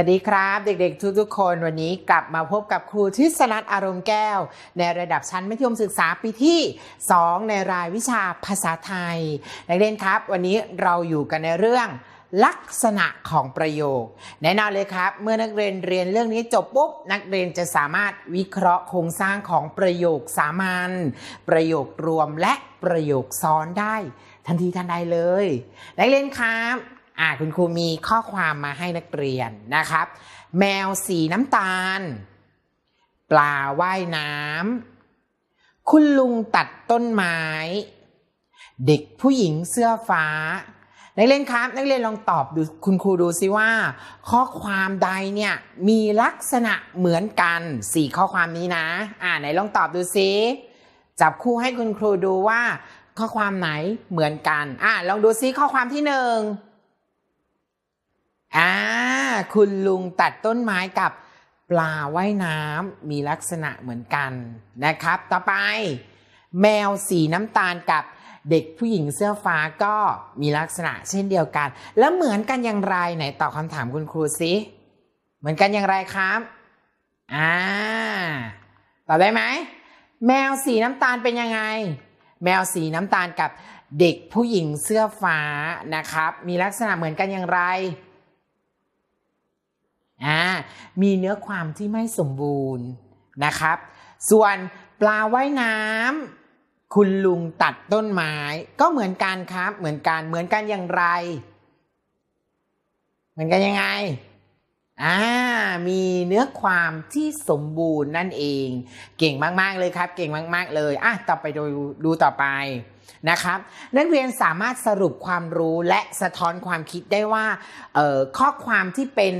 สวัสดีครับ เด็กๆ ทุกๆ คนวันนี้กลับมาพบกับครูทิศนัทอารมณ์แก้ว ในระดับชั้นมัธยมศึกษาปีที่ 2 ในรายวิชาภาษาไทย นักเรียนครับ วันนี้เราอยู่กันในเรื่องลักษณะของประโยค แน่นอนเลยครับ เมื่อนักเรียนเรียนเรื่องนี้จบปุ๊บ นักเรียนจะสามารถวิเคราะห์โครงสร้างของประโยคสามัญประโยครวมและประโยคซ้อนได้ ทันทีทันใดเลย นักเรียนครับ อ่าคุณครูมีข้อความมาให้นักเรียนนะครับ แมวสีน้ำตาล ปลาว่ายน้ำคุณลุงตัดต้นไม้ เด็กผู้หญิงเสื้อฟ้า นักเรียนครับ นักเรียนลองตอบดูคุณครูดูซิว่า ข้อความใดเนี่ยมีลักษณะเหมือนกันสี่ข้อความนี้นะ อ่าไหนลองตอบดูซิจับคู่ให้คุณครูดูว่า ข้อความไหนเหมือนกัน อ่าลองดูซิข้อความที่หนึ่ง อ่าคุณลุงตัดต้นไม้กับปลาว่ายน้ำมีลักษณะเหมือนกันนะครับ ต่อไป แมวสีน้ำตาลกับเด็กผู้หญิงเสื้อฟ้าก็มีลักษณะเช่นเดียวกัน แล้วเหมือนกันอย่างไรไหนตอบคำถามคุณครูสิเหมือนกันอย่างไรครับอ่าตอบได้ไหมแมวสีน้ำตาลเป็นยังไง แมวสีน้ำตาลกับเด็กผู้หญิงเสื้อฟ้านะครับ มีลักษณะเหมือนกันอย่างไร อ่ามีเนื้อความที่ไม่สมบูรณ์นะครับ ส่วนปลาว่ายน้ำคุณลุงตัดต้นไม้ ก็เหมือนกันครับ เหมือนกันเหมือนกันอย่างไร เหมือนกันยังไง อ่ามีเนื้อความที่สมบูรณ์นั่นเอง เก่งมากๆเลยครับ เก่งมาก ๆ เลยอะต่อไปดูดูต่อไปนะครับ นักเรียนสามารถสรุปความรู้และสะท้อนความคิดได้ว่าเอ่อข้อความที่เป็น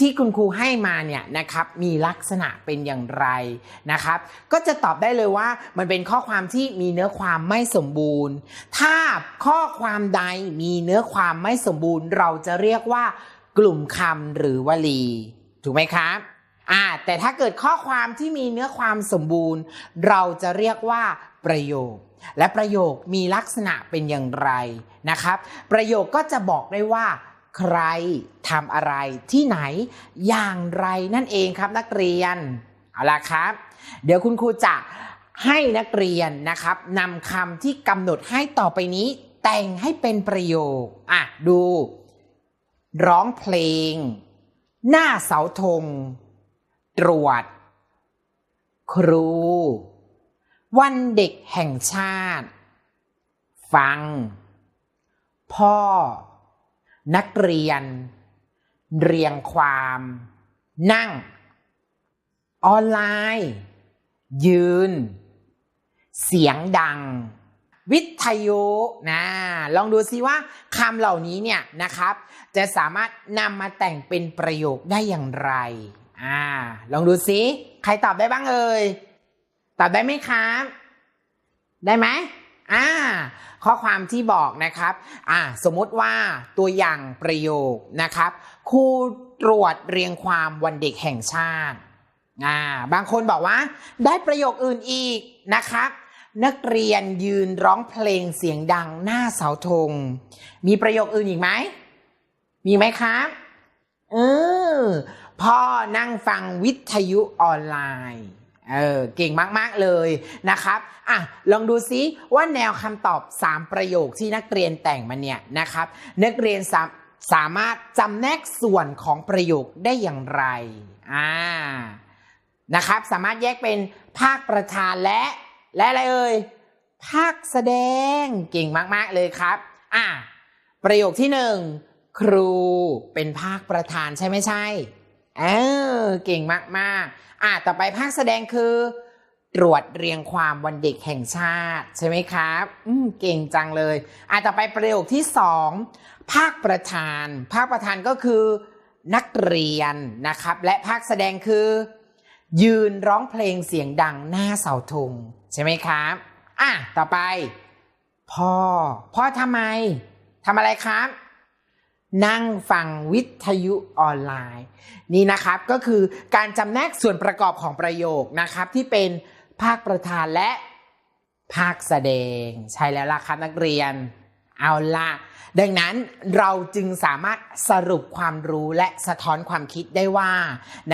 ที่คุณครูให้มาเนี่ยนะครับมีลักษณะเป็นอย่างไรนะครับ ก็จะตอบได้เลยว่ามันเป็นข้อความที่มีเนื้อความไม่สมบูรณ์ ถ้าข้อความใดมีเนื้อความไม่สมบูรณ์ เราจะเรียกว่า กลุ่มคำหรือวลี ถูกไหมครับอ่าแต่ถ้าเกิดข้อความที่มีเนื้อความสมบูรณ์ เราจะเรียกว่าประโยค และประโยคมีลักษณะเป็นอย่างไรนะครับ ประโยคก็จะบอกได้ว่า ใครทำอะไรที่ไหนอย่างไรนั่นเองครับนักเรียนเอาล่ะครับ เดี๋ยวคุณครูจะให้นักเรียนนะครับนำคำที่กำหนดให้ต่อไปนี้ แต่งให้เป็นประโยคอะดู ร้องเพลง หน้าเสาธง ตรวจ ครู วันเด็กแห่งชาติ ฟัง พ่อ นักเรียน เรียงความ นั่ง ออนไลน์ ยืน เสียงดัง วิทยุนะลองดูซิว่าคำเหล่านี้เนี่ยนะครับ จะสามารถนำมาแต่งเป็นประโยคได้อย่างไรอ่าลองดูซิใครตอบได้บ้างเอ่ยตอบได้ไหมครับได้ไหมอ่าข้อความที่บอกนะครับอ่าสมมติว่าตัวอย่างประโยคนะครับครูตรวจเรียงความวันเด็กแห่งชาติอ่าบางคนบอกว่า ได้ประโยคอื่นอีกนะครับ นักเรียนยืนร้องเพลงเสียงดังหน้าเสาธง มีประโยคอื่นอีกไหม มีไหมครับเออพ่อนั่งฟังวิทยุออนไลน์เออเก่งมาก ๆ เลยนะครับ อะ ลองดูซิว่าแนวคำตอบ 3 ประโยคที่นักเรียนแต่งมาเนี่ยนะครับ นักเรียนสาสามารถจำแนกส่วนของประโยคได้อย่างไร อ่า นะครับ สามารถแยกเป็นภาคประธานและ และอะไรเอ่ยภาคแสดงเก่งมากๆเลยครับ อะประโยคที่หนึ่งครูเป็นภาคประธานใช่ไม่ใช่เออเก่งมากๆอะต่อไปภาคแสดงคือ ตรวจเรียงความวันเด็กแห่งชาติใช่ไหมครับ อืมเก่งจังเลยอะต่อไปประโยคที่สองภาคประธาน ภาคประธานก็คือ นักเรียนนะครับ และภาคแสดงคือ ยืนร้องเพลงเสียงดังหน้าเสาธงใช่ไหมครับอะต่อไป พ่อ พ่อทำไมทำอะไรครับ นั่งฟังวิทยุออนไลน์ นี่นะครับก็คือการจำแนกส่วนประกอบของประโยคนะครับที่เป็นภาคประธานและภาคแสดง ใช่แล้วล่ะครับนักเรียน เอาละดังนั้นเราจึงสามารถสรุปความรู้และสะท้อนความคิดได้ว่า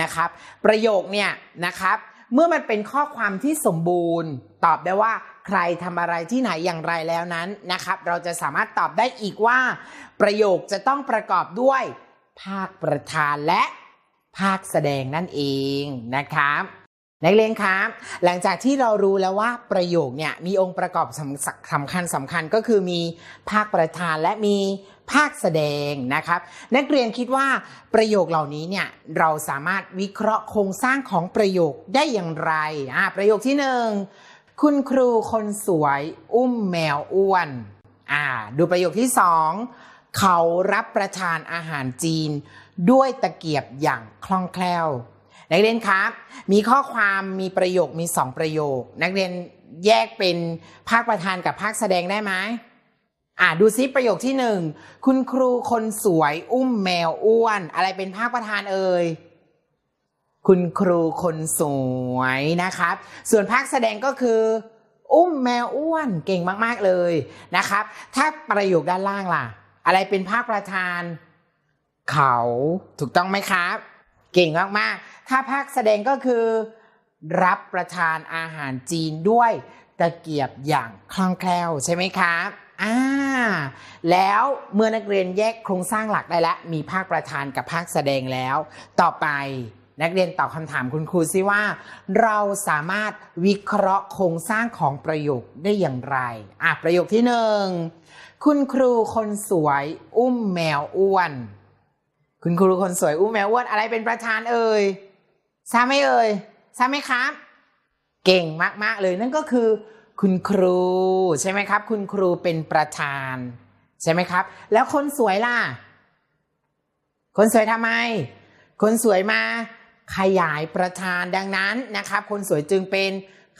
นะครับ ประโยคเนี่ยนะครับ เมื่อมันเป็นข้อความที่สมบูรณ์ ตอบได้ว่าใครทำอะไรที่ไหนอย่างไรแล้วนั้นนะครับ เราจะสามารถตอบได้อีกว่า ประโยคจะต้องประกอบด้วย ภาคประธานและภาคแสดงนั่นเองนะครับ นักเรียนครับหลังจากที่เรารู้แล้วว่าประโยคเนี่ยมีองค์ประกอบสำสำคัญสำคัญก็คือมีภาคประธานและมีภาคแสดงนะครับ นักเรียนคิดว่าประโยคเหล่านี้เนี่ยเราสามารถวิเคราะห์โครงสร้างของประโยคได้อย่างไรอ่าประโยคที่หนึ่งคุณครูคนสวยอุ้มแมวอ้วนอ่าดูประโยคที่สองเขารับประทานอาหารจีน ด้วยตะเกียบอย่างคล่องแคล่ว นักเรียนครับ มีข้อความมีประโยคมีสองประโยค นักเรียนแยกเป็นภาคประธานกับภาคแสดงได้ไหมอ่าดูซิประโยคที่หนึ่งคุณครูคนสวยอุ้มแมวอ้วน อะไรเป็นภาคประธานเอ่ยคุณครูคนสวยนะครับ ส่วนภาคแสดงก็คือ อุ้มแมวอ้วนเก่งมากๆเลยนะครับ ถ้าประโยคด้านล่างล่ะ อะไรเป็นภาคประธาน เขาถูกต้องไหมครับ เก่งมากๆ ถ้าภาคแสดงก็คือ รับประทานอาหารจีนด้วยตะเกียบอย่างคล่องแคล่วใช่ไหมครับอ่าแล้วเมื่อนักเรียนแยกโครงสร้างหลักได้แล้ว มีภาคประธานกับภาคแสดงแล้ว ต่อไปนักเรียนตอบคำถามคุณครูซิว่า เราสามารถวิเคราะห์โครงสร้างของประโยคได้อย่างไร อะประโยคที่หนึ่งคุณครูคนสวย อุ้มแมวอ้วน คุณครูคนสวยอุ้แมวอ้วนอะไรเป็นประธานเอ่ยทราบไหมเอ่ยทราบไหมครับ เก่งมากๆเลยนั่นก็คือ คุณครูใช่ไหมครับ คุณครูเป็นประธาน ใช่ไหมครับ แล้วคนสวยล่ะ คนสวยทำไม คนสวยมาขยายประธานดังนั้นนะครับ คนสวยจึงเป็น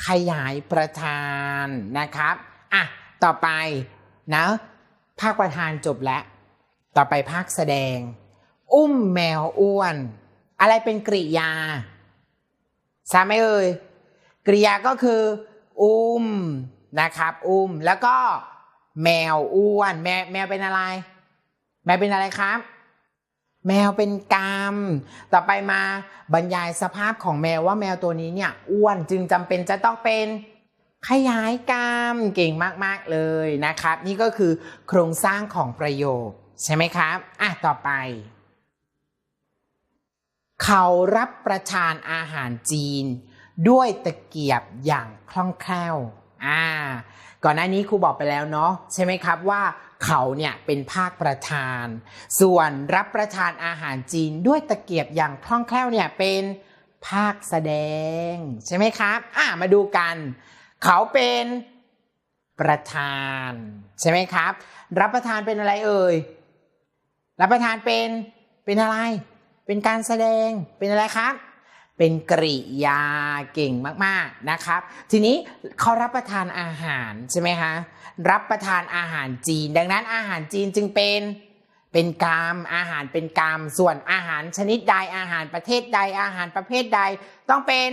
ขยายประธานนะครับอะต่อไปนะภาคประธานจบแล้ว ต่อไปภาคแสดง อุ้มแมวอ้วน อะไรเป็นกริยาทราบไหมเอ่ยกริยาก็คือ อุ้มนะครับ อุ้มแล้วก็แมวอ้วน แมวแมวเป็นอะไร แมวเป็นอะไรครับ แมวเป็นกรรม ต่อไปมาบรรยายสภาพของแมวว่าแมวตัวนี้เนี่ย อ้วนจึงจำเป็นจะต้องเป็นขยายกรรมเก่งมาก ๆ เลยนะครับ นี่ก็คือโครงสร้างของประโยค ใช่ไหมครับ อะ ต่อไป เขารับประทานอาหารจีน ด้วยตะเกียบอย่างคล่องแคล่วอ่าก่อนหน้านี้ครูบอกไปแล้วเนาะใช่ไหมครับว่าเขาเนี่ยเป็นภาคประธาน ส่วนรับประทานอาหารจีนด้วยตะเกียบอย่างคล่องแคล่วเนี่ยเป็นภาคแสดง ใช่ไหมครับอ่ามาดูกัน เขาเป็นประธาน ใช่ไหมครับ รับประทานเป็นอะไรเอ่ยรับประทานเป็นเป็นอะไร เป็นการแสดงเป็นอะไรครับเป็นกริยาเก่งมากๆนะครับ ทีนี้เขารับประทานอาหารใช่ไหมคะรับประทานอาหารจีน ดังนั้นอาหารจีนจึงเป็นเป็นกรรมอาหารเป็นกรรมส่วนอาหารชนิดใดอาหารประเทศใดอาหารประเภทใด ต้องเป็น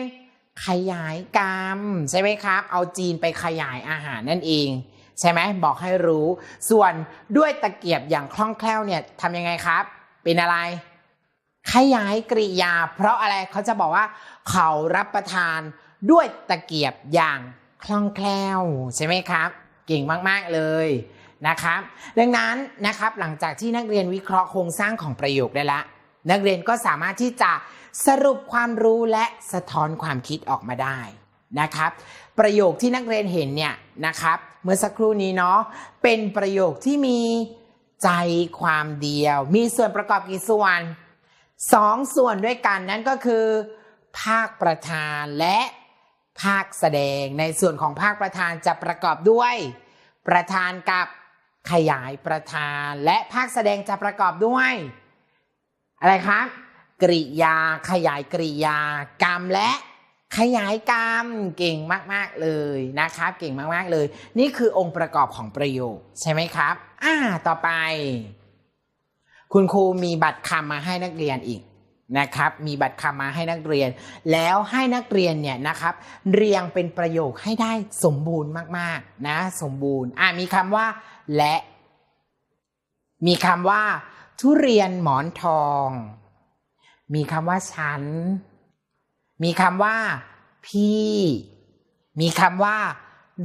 ขยายกรรมใช่ไหมครับ เอาจีนไปขยายอาหารนั่นเอง ใช่ไหมบอกให้รู้ ส่วนด้วยตะเกียบอย่างคล่องแคล่วเนี่ยทำยังไงครับ เป็นอะไร ขยายกริยา เพราะอะไรเขาจะบอกว่า เขารับประทานด้วยตะเกียบอย่างคล่องแคล่วใช่ไหมครับ เก่งมาก ๆ เลยนะครับดังนั้นนะครับหลังจากที่นักเรียนวิเคราะห์โครงสร้างของประโยคได้ละนักเรียนก็สามารถที่จะสรุปความรู้และสะท้อนความคิดออกมาได้นะครับ ประโยคที่นักเรียนเห็นเนี่ยนะครับเมื่อสักครู่นี้เนาะเป็นประโยคที่มีใจความเดียว มีส่วนประกอบกี่ส่วน สองส่วนด้วยกันนั่นก็คือ ภาคประธานและภาคแสดง ในส่วนของภาคประธานจะประกอบด้วย ประธานกับขยายประธาน และภาคแสดงจะประกอบด้วย อะไรครับกริยา ขยายกริยากรรมและขยายกรรมเก่งมาก ๆ เลยนะครับเก่งมาก ๆ เลย นี่คือองค์ประกอบของประโยคใช่ไหมครับ อ่า ต่อไป คุณครูมีบัตรคำมาให้นักเรียนอีกนะครับ มีบัตรคำมาให้นักเรียน แล้วให้นักเรียนเนี่ยนะครับ เรียงเป็นประโยคให้ได้สมบูรณ์มากๆนะ สมบูรณ์อ่ามีคำว่า และ มีคำว่า ทุเรียนหมอนทอง มีคำว่าฉัน มีคำว่า พี่ มีคำว่า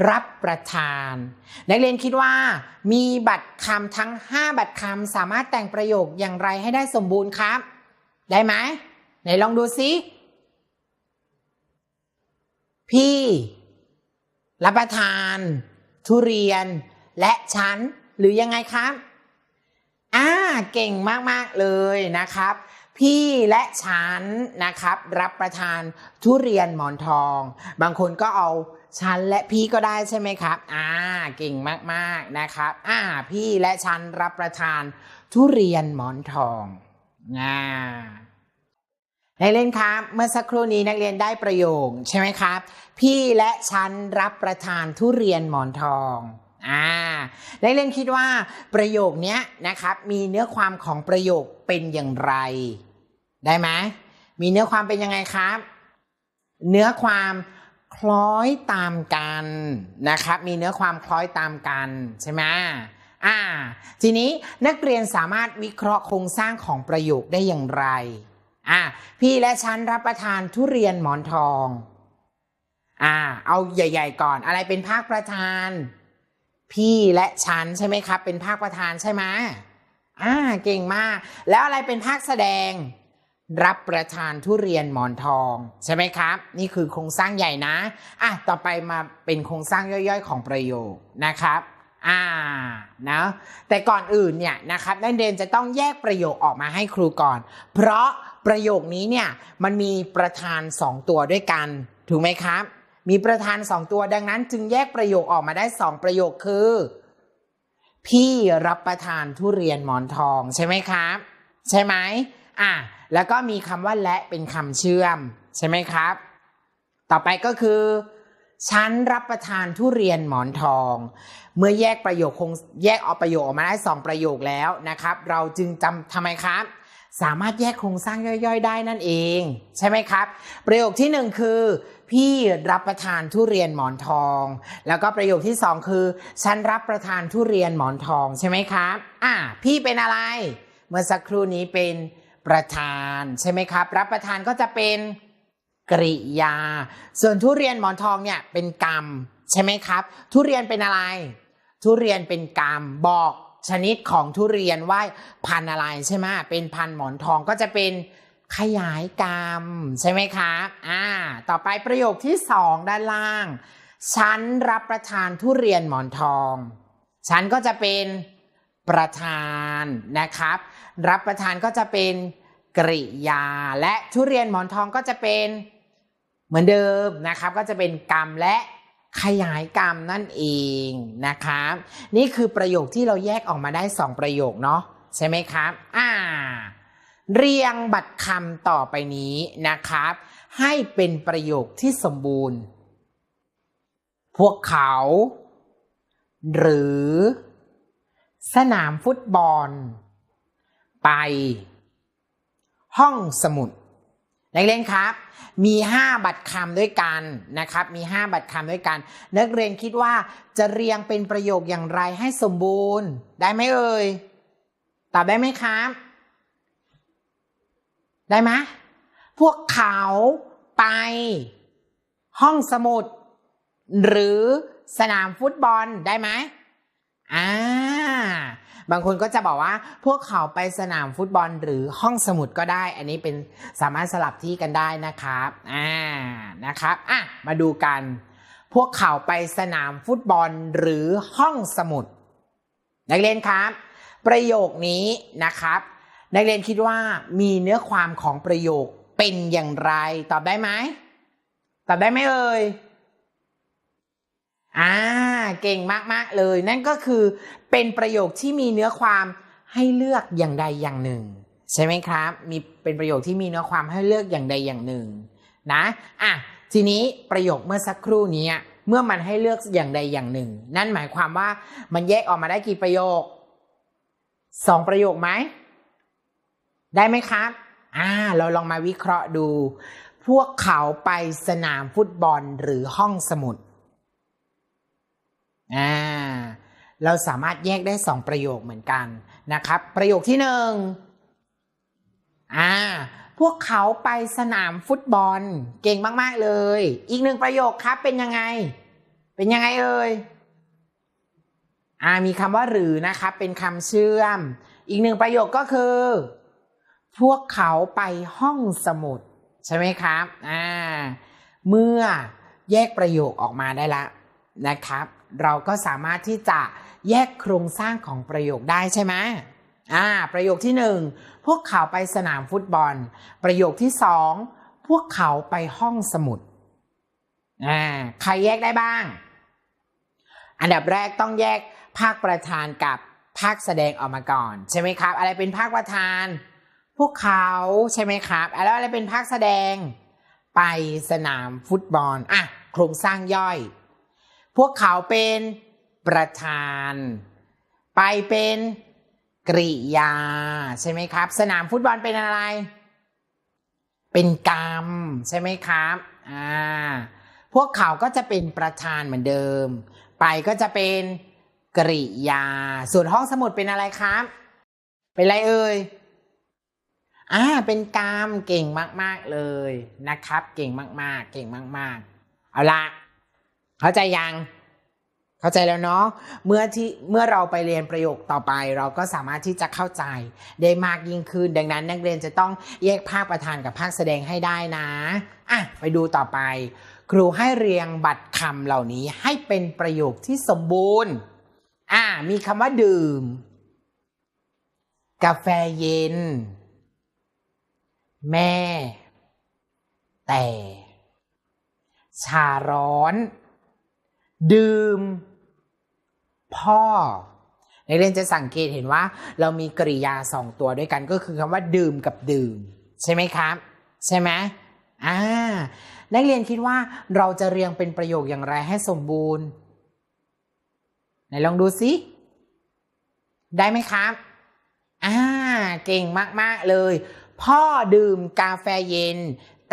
รับประทาน นักเรียนคิดว่า มีบัตรคำทั้ง 5 บัตรคำสามารถแต่งประโยคอย่างไรให้ได้สมบูรณ์ครับ ได้ไหมไหนลองดูซิ พี่ รับประทาน ทุเรียน และฉัน หรือยังไงครับอ่าเก่งมาก ๆ เลยนะครับ พี่และฉันนะครับ รับประทานทุเรียนหมอนทอง บางคนก็เอา ฉันและพี่ก็ได้ใช่ไหมครับ อ่า เก่งมากๆนะครับ อ่า พี่และฉันรับประทานทุเรียนหมอนทองอ่านักเรียนครับ เมื่อสักครู่นี้นักเรียนได้ประโยคใช่ไหมครับ พี่และฉันรับประทานทุเรียนหมอนทองอ่านักเรียนคิดว่าประโยคนี้นะครับ มีเนื้อความของประโยคเป็นอย่างไร ได้ไหมมีเนื้อความเป็นยังไงครับ เนื้อความ คล้อยตามกันนะครับ มีเนื้อความคล้อยตามกันใช่ไหมอ่า ทีนี้นักเรียนสามารถวิเคราะห์โครงสร้างของประโยคได้อย่างไรอ่าพี่และฉันรับประทานทุเรียนหมอนทองอ่าเอาใหญ่ ๆ ก่อนอะไรเป็นภาคประธาน พี่และฉันใช่ไหมครับ เป็นภาคประธานใช่ไหมอ่าเก่งมาก แล้วอะไรเป็นภาคแสดง รับประทานทุเรียนหมอนทองใช่ไหมครับ นี่คือโครงสร้างใหญ่นะอะต่อไปมาเป็นโครงสร้างย่อยๆ ของประโยคนะครับอ่านะแต่ก่อนอื่นเนี่ยนะครับนักเรียนจะต้องแยกประโยคออกมาให้ครูก่อน เพราะประโยคนี้เนี่ยมันมีประธานสองตัวด้วยกัน ถูกไหมครับ มีประธานสองตัวดังนั้น จึงแยกประโยคออกมาได้สองประโยคคือ พี่รับประทานทุเรียนหมอนทองใช่ไหมครับ ใช่ไหม อะแล้วก็มีคำว่าและเป็นคำเชื่อม ใช่ไหมครับ ต่อไปก็คือฉันรับประทานทุเรียนหมอนทอง เมื่อแยกประโยคคงแยกออกประโยคออกมาได้สองประโยคแล้วนะครับ เราจึงจำทำไมครับ สามารถแยกโครงสร้างย่อยๆ ได้นั่นเอง ใช่ไหมครับ ประโยคที่หนึ่งคือ พี่รับประทานทุเรียนหมอนทอง แล้วก็ประโยคที่สองคือ ฉันรับประทานทุเรียนหมอนทองใช่ไหมครับ อ่าพี่เป็นอะไร เมื่อสักครู่นี้เป็น ประธานใช่ไหมครับ รับประทานก็จะเป็นกริยา ส่วนทุเรียนหมอนทองเนี่ยเป็นกรรมใช่ไหมครับ ทุเรียนเป็นอะไร ทุเรียนเป็นกรรมบอกชนิดของทุเรียนว่าพันอะไรใช่ไหมเป็นพันหมอนทองก็จะเป็นขยายกรรมใช่ไหมครับอ่าต่อไปประโยคที่สองด้านล่าง ฉันรับประทานทุเรียนหมอนทอง ฉันก็จะเป็น ประธานนะครับ รับประทานก็จะเป็นกริยา และทุเรียนหมอนทองก็จะเป็นเหมือนเดิมนะครับ ก็จะเป็นกรรมและขยายกรรมนั่นเองนะครับ นี่คือประโยคที่เราแยกออกมาได้สองประโยคเนาะใช่ไหมครับ อ่า เรียงบัตรคำต่อไปนี้นะครับ ให้เป็นประโยคที่สมบูรณ์ พวกเขา หรือ สนามฟุตบอล ไป ห้องสมุดนักเรียนครับ มี 5 บัตรคำด้วยกันนะครับ มี 5 บัตรคำด้วยกัน นักเรียนคิดว่าจะเรียงเป็นประโยคอย่างไรให้สมบูรณ์ ได้ไหมเอ่ย ตอบได้ไหมครับ ได้ไหมพวกเขาไปห้องสมุด หรือสนามฟุตบอลได้ไหม อ่าบางคนก็จะบอกว่าพวกเขาไปสนามฟุตบอลหรือห้องสมุดก็ได้ อันนี้เป็นสามารถสลับที่กันได้นะครับอ่านะครับอะมาดูกัน พวกเขาไปสนามฟุตบอลหรือห้องสมุด นักเรียนครับ ประโยคนี้นะครับ นักเรียนคิดว่ามีเนื้อความของประโยคเป็นอย่างไร ตอบได้ไหมตอบได้ไหมเอ่ย อ่าเก่งมากๆเลย นั่นก็คือเป็นประโยคที่มีเนื้อความให้เลือกอย่างใดอย่างหนึ่ง ใช่ไหมครับ มีเป็นประโยคที่มีเนื้อความให้เลือกอย่างใดอย่างหนึ่งนะอะทีนี้ประโยคเมื่อสักครู่นี้เมื่อมันให้เลือกอย่างใดอย่างหนึ่ง นั่นหมายความว่ามันแยกออกมาได้กี่ประโยคสองประโยคไหมได้ไหมครับอ่าเราลองมาวิเคราะห์ดู พวกเขาไปสนามฟุตบอลหรือห้องสมุด อ่าเราสามารถแยกได้สองประโยคเหมือนกันนะครับ ประโยคที่หนึ่งอ่าพวกเขาไปสนามฟุตบอลเก่งมาก ๆ เลย อีกหนึ่งประโยคครับเป็นยังไง เป็นยังไงเอ่ยอ่ามีคำว่าหรือนะครับเป็นคำเชื่อม อีกหนึ่งประโยคก็คือ พวกเขาไปห้องสมุด ใช่ไหมครับอ่าเมื่อแยกประโยคออกมาได้ละนะครับ เราก็สามารถที่จะแยกโครงสร้างของประโยคได้ใช่ไหมอ่าประโยคที่หนึ่งพวกเขาไปสนามฟุตบอล ประโยคที่สองพวกเขาไปห้องสมุดอ่าใครแยกได้บ้าง อันดับแรกต้องแยกภาคประธานกับภาคแสดงออกมาก่อน ใช่ไหมครับ อะไรเป็นภาคประธาน พวกเขาใช่ไหมครับแล้วอะไรเป็นภาคแสดง ไปสนามฟุตบอลอะโครงสร้างย่อย พวกเขาเป็นประธาน ไปเป็นกริยา ใช่ไหมครับ สนามฟุตบอลเป็นอะไร เป็นกรรม ใช่ไหมครับอ่าพวกเขาก็จะเป็นประธานเหมือนเดิม ไปก็จะเป็นกริยา ส่วนห้องสมุดเป็นอะไรครับ เป็นอะไรเอ่ยอ่าเป็นกรรมเก่งมาก ๆเลยนะครับ เก่งมาก ๆ เก่งมาก ๆ เอาละ เข้าใจยัง เข้าใจแล้วเนาะเมื่อที่เมื่อเราไปเรียนประโยคต่อไป เราก็สามารถที่จะเข้าใจได้มากยิ่งขึ้น ดังนั้น นักเรียนจะต้องแยกภาคประธานกับภาคแสดงให้ได้นะอะไปดูต่อไป ครูให้เรียงบัตรคำเหล่านี้ให้เป็นประโยคที่สมบูรณ์อ่ามีคำว่าดื่ม กาแฟเย็น แม่ แต่ ชาร้อน ดื่ม พ่อในเรียนจะสังเกตเห็นว่า เรามีกริยาสองตัวด้วยกันก็คือคำว่า ดื่มกับดื่ม ใช่ไหมครับ ใช่ไหมอ่านักเรียนคิดว่าเราจะเรียงเป็นประโยคอย่างไรให้สมบูรณ์ไหนลองดูสิได้ไหมครับ อ่า เก่งมาก ๆ เลย พ่อดื่มกาแฟเย็น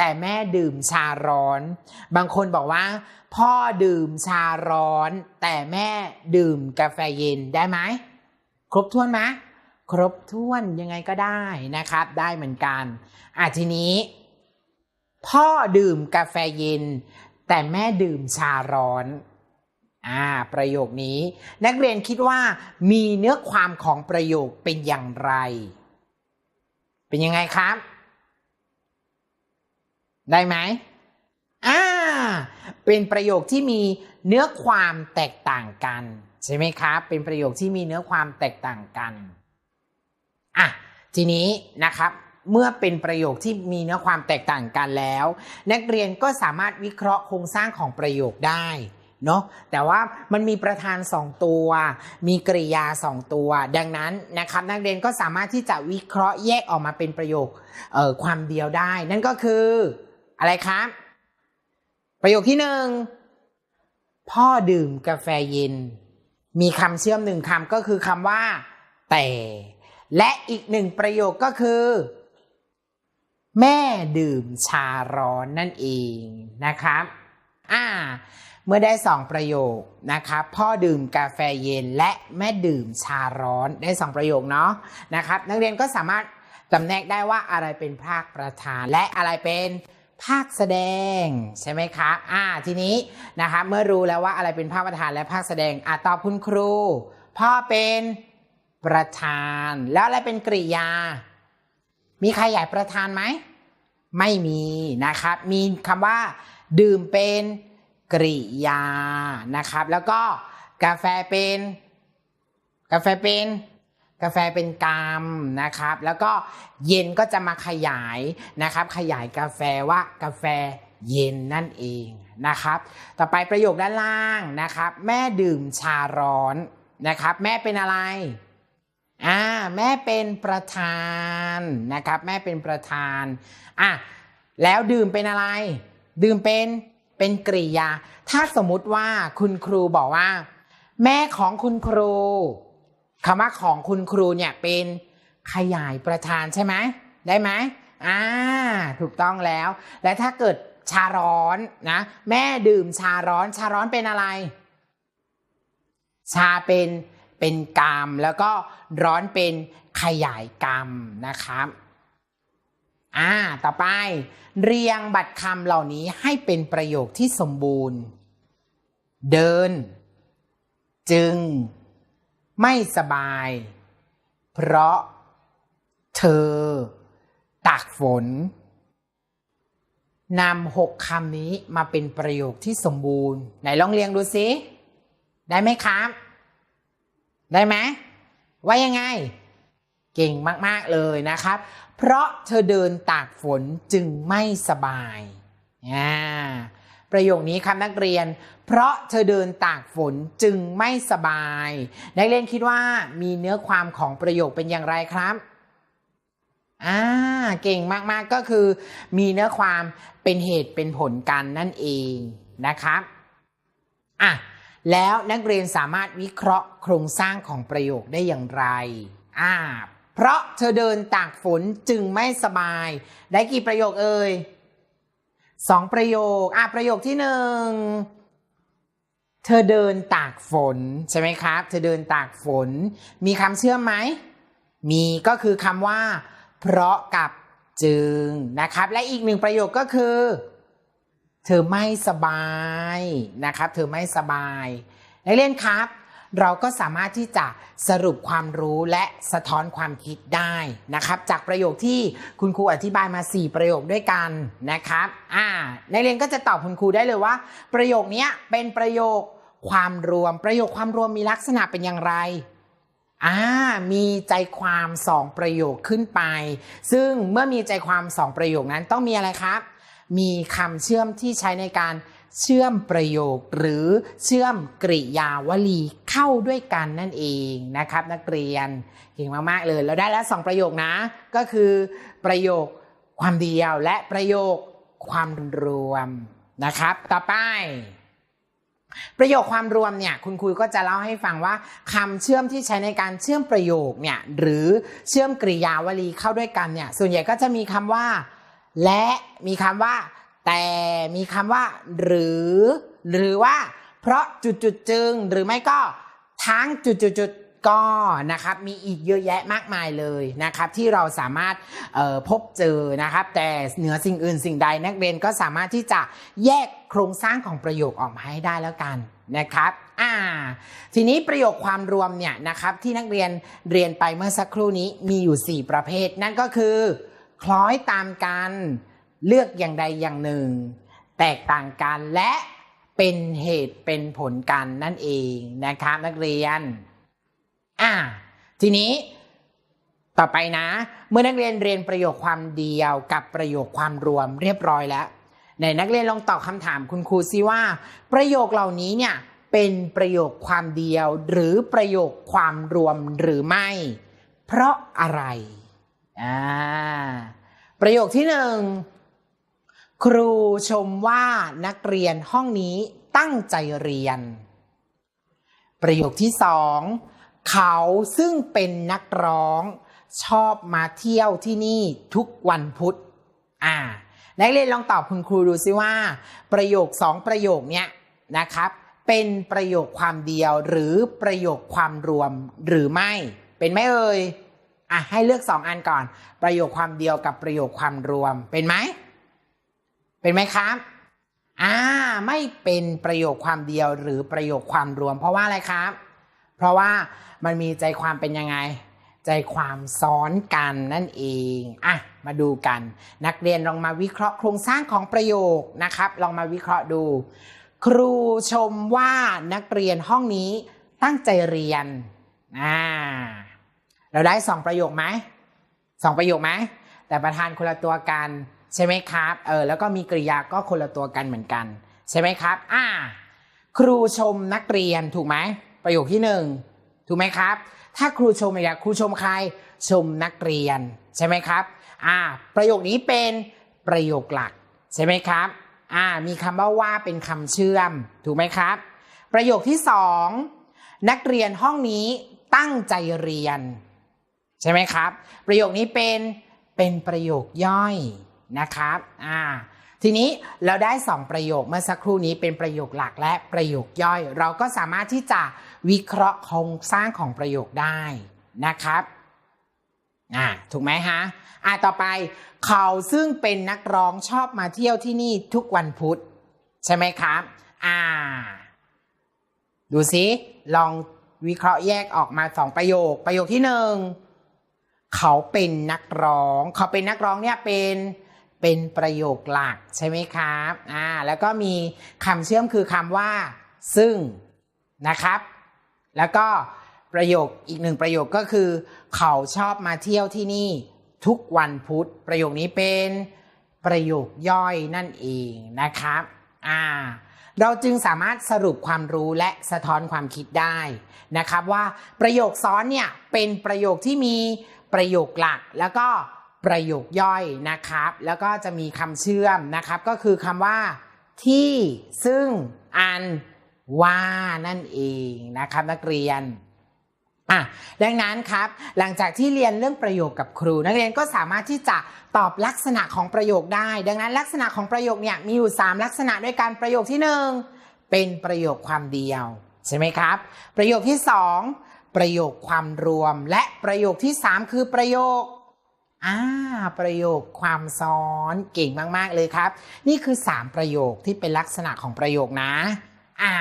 แต่แม่ดื่มชาร้อน บางคนบอกว่า พ่อดื่มชาร้อน แต่แม่ดื่มกาแฟเย็นได้ไหมครบถ้วนไหมครบถ้วนยังไงก็ได้นะครับ ได้เหมือนกันอะทีนี้ พ่อดื่มกาแฟเย็น แต่แม่ดื่มชาร้อนอ่าประโยคนี้ นักเรียนคิดว่ามีเนื้อความของประโยคเป็นอย่างไร เป็นยังไงครับ ได้ไหมอ่าเป็นประโยคที่มีเนื้อความแตกต่างกัน ใช่ไหมครับ เป็นประโยคที่มีเนื้อความแตกต่างกันอะทีนี้นะครับเมื่อเป็นประโยคที่มีเนื้อความแตกต่างกันแล้ว นักเรียนก็สามารถวิเคราะห์โครงสร้างของประโยคได้เนาะแต่ว่ามันมีประธานสองตัว มีกริยาสองตัว ดังนั้นนะครับนักเรียนก็สามารถที่จะวิเคราะห์แยกออกมาเป็นประโยคความเดียวได้ นั่นก็คือ อะไรครับ ประโยคที่หนึ่งพ่อดื่มกาแฟเย็น มีคำเชื่อมหนึ่งคำก็คือคำว่า แต่ และอีกหนึ่งประโยคก็คือ แม่ดื่มชาร้อนนั่นเองนะครับอ่าเมื่อได้สองประโยคนะครับพ่อดื่มกาแฟเย็นและแม่ดื่มชาร้อนได้สองประโยคเนาะนะครับ นักเรียนก็สามารถจำแนกได้ว่าอะไรเป็นภาคประธานและอะไรเป็น ภาคแสดงใช่ไหมครับอ่าทีนี้นะครับเมื่อรู้แล้วว่าอะไรเป็นภาคประธานและภาคแสดงอะตอบคุณครู พ่อเป็นประธาน แล้วอะไรเป็นกริยา มีใครใหญ่ประธานไหมไม่มีนะครับ มีคำว่า ดื่มเป็นกริยานะครับ แล้วก็กาแฟเป็น กาแฟเป็น กาแฟเป็นกรรมนะครับ แล้วก็เย็นก็จะมาขยายนะครับ ขยายกาแฟว่ากาแฟเย็นนั่นเองนะครับ ต่อไปประโยคด้านล่างนะครับ แม่ดื่มชาร้อนนะครับ แม่เป็นอะไรอ่าแม่เป็นประธานนะครับ แม่เป็นประธานอะแล้วดื่มเป็นอะไร ดื่มเป็นเป็นกริยา ถ้าสมมุติว่าคุณครูบอกว่า แม่ของคุณครู คำว่าของคุณครูเนี่ยเป็นขยายประธานใช่ไหมได้ไหมอ่าถูกต้องแล้ว และถ้าเกิดชาร้อนนะ แม่ดื่มชาร้อน ชาร้อนเป็นอะไร ชาเป็นเป็นกรรมแล้วก็ร้อนเป็นขยายกรรมนะครับอ่าต่อไป เรียงบัตรคำเหล่านี้ให้เป็นประโยคที่สมบูรณ์ เดิน จึง ไม่สบาย เพราะเธอตากฝนนำหกคำนี้มาเป็นประโยคที่สมบูรณ์ ไหนลองเรียงดูสิ ได้ไหมครับ ได้ไหมว่ายังไง เก่งมาก ๆ เลยนะครับ เพราะเธอเดินตากฝนจึงไม่สบายอ่า ประโยคนี้ครับนักเรียน เพราะเธอเดินตากฝนจึงไม่สบาย นักเรียนคิดว่ามีเนื้อความของประโยคเป็นอย่างไรครับอ่าเก่งมากๆก็คือ มีเนื้อความเป็นเหตุเป็นผลกันนั่นเองนะครับอะแล้วนักเรียนสามารถวิเคราะห์โครงสร้างของประโยคได้อย่างไรอ่าเพราะเธอเดินตากฝนจึงไม่สบาย ได้กี่ประโยคเอ่ย สองประโยค อะประโยคที่หนึ่ง เธอเดินตากฝนใช่ไหมครับ เธอเดินตากฝน มีคำเชื่อมไหม มีก็คือคำว่า เพราะกับจึงนะครับ และอีกหนึ่งประโยคก็คือ เธอไม่สบายนะครับ เธอไม่สบายนักเรียนครับ เราก็สามารถที่จะสรุปความรู้และสะท้อนความคิดได้นะครับ จากประโยคที่คุณครูอธิบายมา 4 ประโยคด้วยกันนะครับอ่านักเรียนก็จะตอบคุณครูได้เลยว่า ประโยคนี้เป็นประโยคความรวม ประโยคความรวมมีลักษณะเป็นอย่างไรอ่ามีใจความสองประโยคขึ้นไป ซึ่งเมื่อมีใจความสองประโยคนั้นต้องมีอะไรครับ มีคำเชื่อมที่ใช้ในการ เชื่อมประโยคหรือเชื่อมกริยาวลีเข้าด้วยกันนั่นเองนะครับ นักเรียนเก่งมากๆเลยเราได้แล้วสองประโยคนะ ก็คือประโยคความเดียวและประโยคความรวมนะครับ ต่อไป ประโยคความรวมเนี่ยคุณครูก็จะเล่าให้ฟังว่าคำเชื่อมที่ใช้ในการเชื่อมประโยคเนี่ยหรือเชื่อมกริยาวลีเข้าด้วยกันเนี่ยส่วนใหญ่ก็จะมีคำว่า และมีคำว่า แต่มีคำว่า หรือ หรือว่า เพราะจุดจุดจึง หรือไม่ก็ทั้งจุดจุดจุดก็นะครับมีอีกเยอะแยะมากมายเลยนะครับ ที่เราสามารถพบเจอนะครับ แต่เหนือสิ่งอื่นสิ่งใดนักเรียนก็สามารถที่จะแยกโครงสร้างของประโยคออกมาให้ได้แล้วกันนะครับอ่าทีนี้ประโยคความรวมเนี่ยนะครับที่นักเรียนเรียนไปเมื่อสักครู่นี้มีอยู่ 4 ประเภท นั่นก็คือ คล้อยตามกัน เลือกอย่างใดอย่างหนึ่ง แตกต่างกันและเป็นเหตุเป็นผลกันนั่นเองนะครับนักเรียน อ่า ทีนี้ต่อไปนะ เมื่อนักเรียนเรียนประโยคความเดียวกับประโยคความรวมเรียบร้อยแล้วไหนนักเรียนลองตอบคำถามคุณครูซิว่า ประโยคเหล่านี้เนี่ยเป็นประโยคความเดียวหรือประโยคความรวมหรือไม่ เพราะอะไรอ่าประโยคที่หนึ่ง ครูชมว่านักเรียนห้องนี้ตั้งใจเรียน ประโยคที่สองเขาซึ่งเป็นนักร้อง ชอบมาเที่ยวที่นี่ทุกวันพุธอ่า นักเรียนลองตอบคุณครูดูซิว่า ประโยคสองประโยคเนี้ยนะครับ เป็นประโยคความเดียวหรือประโยคความรวมหรือไม่ เป็นไหมเอ่ยอะให้เลือกสองอันก่อน ประโยคความเดียวกับประโยคความรวมเป็นไหม เป็นไหมครับ อ่า ไม่เป็นประโยคความเดียวหรือประโยคความรวม เพราะว่าอะไรครับ เพราะว่ามันมีใจความเป็นยังไง ใจความซ้อนกันนั่นเอง อะ มาดูกัน นักเรียนลองมาวิเคราะห์โครงสร้างของประโยคนะครับ ลองมาวิเคราะห์ดู ครูชมว่านักเรียนห้องนี้ตั้งใจเรียน อ่า เราได้สองประโยคไหมสองประโยคไหม แต่ประธานคนละตัวกัน ใช่ไหมครับเออแล้วก็มีกริยาก็คนละตัวกันเหมือนกัน ใช่ไหมครับ อ่า ครูชมนักเรียนถูกไหมประโยคที่หนึ่งถูกไหมครับ ถ้าครูชมเนี่ยครูชมใครชมนักเรียนใช่ไหมครับ อ่า ประโยคนี้เป็นประโยคหลักใช่ไหมครับ อ่า มีคำว่าว่าเป็นคำเชื่อม ถูกไหมครับ ประโยคที่สองนักเรียนห้องนี้ตั้งใจเรียน ใช่ไหมครับ ประโยคนี้เป็นเป็นประโยคย่อย นะครับอ่าทีนี้เราได้ 2 ประโยคเมื่อสักครู่นี้เป็นประโยคหลักและประโยคย่อย เราก็สามารถที่จะวิเคราะห์โครงสร้างของประโยคได้นะครับอ่าถูกไหมฮะอ่าต่อไปเขาซึ่งเป็นนักร้องชอบมาเที่ยวที่นี่ทุกวันพุธ ใช่ไหมครับอ่าดูซิลองวิเคราะห์แยกออกมาสองประโยค ประโยคที่หนึ่งเขาเป็นนักร้อง เขาเป็นนักร้องเนี่ยเป็น เป็นประโยคหลักใช่ไหมครับอ่าแล้วก็มีคำเชื่อมคือคำว่า ซึ่งนะครับ แล้วก็ประโยคอีกหนึ่งประโยคก็คือ เขาชอบมาเที่ยวที่นี่ทุกวันพุธ ประโยคนี้เป็นประโยคย่อยนั่นเองนะครับอ่าเราจึงสามารถสรุปความรู้และสะท้อนความคิดได้นะครับ ว่าประโยคซ้อนเนี่ยเป็นประโยคที่มีประโยคหลักแล้วก็ ประโยคย่อยนะครับ แล้วก็จะมีคำเชื่อมนะครับ ก็คือคำว่า ที่ซึ่งอันว่านั่นเองนะครับนักเรียนอะดังนั้นครับหลังจากที่เรียนเรื่องประโยคกับครู นักเรียนก็สามารถที่จะตอบลักษณะของประโยคได้ ดังนั้นลักษณะของประโยคเนี่ยมีอยู่ 3 ลักษณะด้วยกันประโยคที่ 1 เป็นประโยคความเดียวใช่ไหมครับ ประโยคที่ 2 ประโยคความรวม และประโยคที่ 3 คือประโยค อ่าประโยคความซ้อนเก่งมาก ๆ เลยครับ นี่คือ 3 ประโยคที่เป็นลักษณะของประโยคนะ อ่า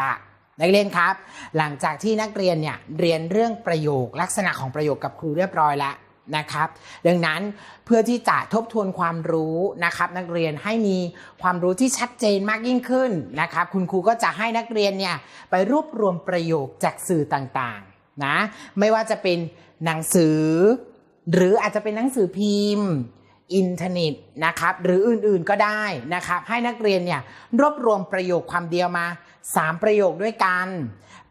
ละนักเรียนครับ หลังจากที่นักเรียนเนี่ยเรียนเรื่องประโยคลักษณะของประโยคกับครูเรียบร้อยแล้วนะครับดังนั้นเพื่อที่จะทบทวนความรู้นะครับนักเรียนให้มีความรู้ที่ชัดเจนมากยิ่งขึ้นนะครับคุณครูก็จะให้นักเรียนเนี่ยไปรวบรวมประโยคจากสื่อต่างๆนะไม่ว่าจะเป็นหนังสือ หรืออาจจะเป็นหนังสือพิมพ์อินเทอร์เน็ตนะครับหรืออื่นๆก็ได้นะครับ ให้นักเรียนเนี่ยรวบรวมประโยคความเดียวมา 3 ประโยคด้วยกัน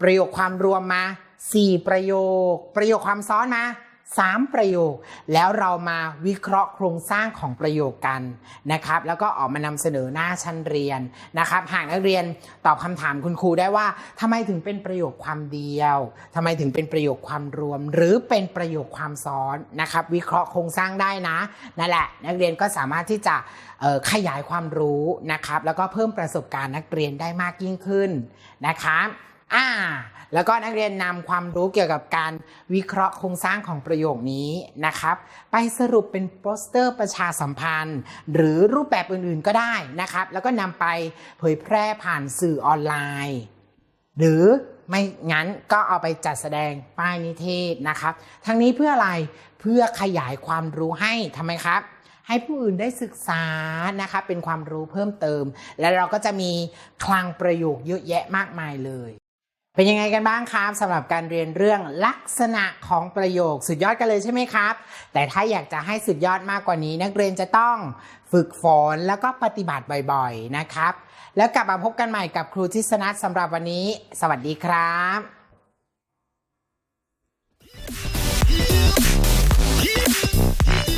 ประโยคความรวมมา 4 ประโยค ประโยคความซ้อนมา 3 ประโยค แล้วเรามาวิเคราะห์โครงสร้างของประโยคกันนะครับ แล้วก็ออกมานำเสนอหน้าชั้นเรียนนะครับ หากนักเรียนตอบคำถามคุณครูได้ว่าทำไมถึงเป็นประโยคความเดียวทำไมถึงเป็นประโยคความรวม หรือเป็นประโยคความซ้อนนะครับ วิเคราะห์โครงสร้างได้นะนั่นแหละ นักเรียนก็สามารถที่จะขยายความรู้นะครับ แล้วก็เพิ่มประสบการณ์นักเรียนได้มากยิ่งขึ้นนะครับ อ่า แล้วก็นักเรียนนำความรู้เกี่ยวกับการวิเคราะห์โครงสร้างของประโยคนี้นะครับ ไปสรุปเป็นโปสเตอร์ประชาสัมพันธ์ หรือรูปแบบอื่นๆก็ได้นะครับ แล้วก็นำไปเผยแพร่ผ่านสื่อออนไลน์ หรือไม่งั้นก็เอาไปจัดแสดงป้ายนิเทศนะครับ ทั้งนี้เพื่ออะไรเพื่อขยายความรู้ให้ทำไมครับให้ผู้อื่นได้ศึกษานะครับเป็นความรู้เพิ่มเติม และเราก็จะมีคลังประโยคเยอะแยะมากมายเลย เป็นยังไงกันบ้างครับสำหรับการเรียนเรื่องลักษณะของประโยคสุดยอดกันเลยใช่ไหมครับ แต่ถ้าอยากจะให้สุดยอดมากกว่านี้ นักเรียนจะต้องฝึกฝนแล้วก็ปฏิบัติบ่อยๆนะครับ แล้วกลับมาพบกันใหม่กับครูทิศนัทสำหรับวันนี้ สวัสดีครับ Yeah.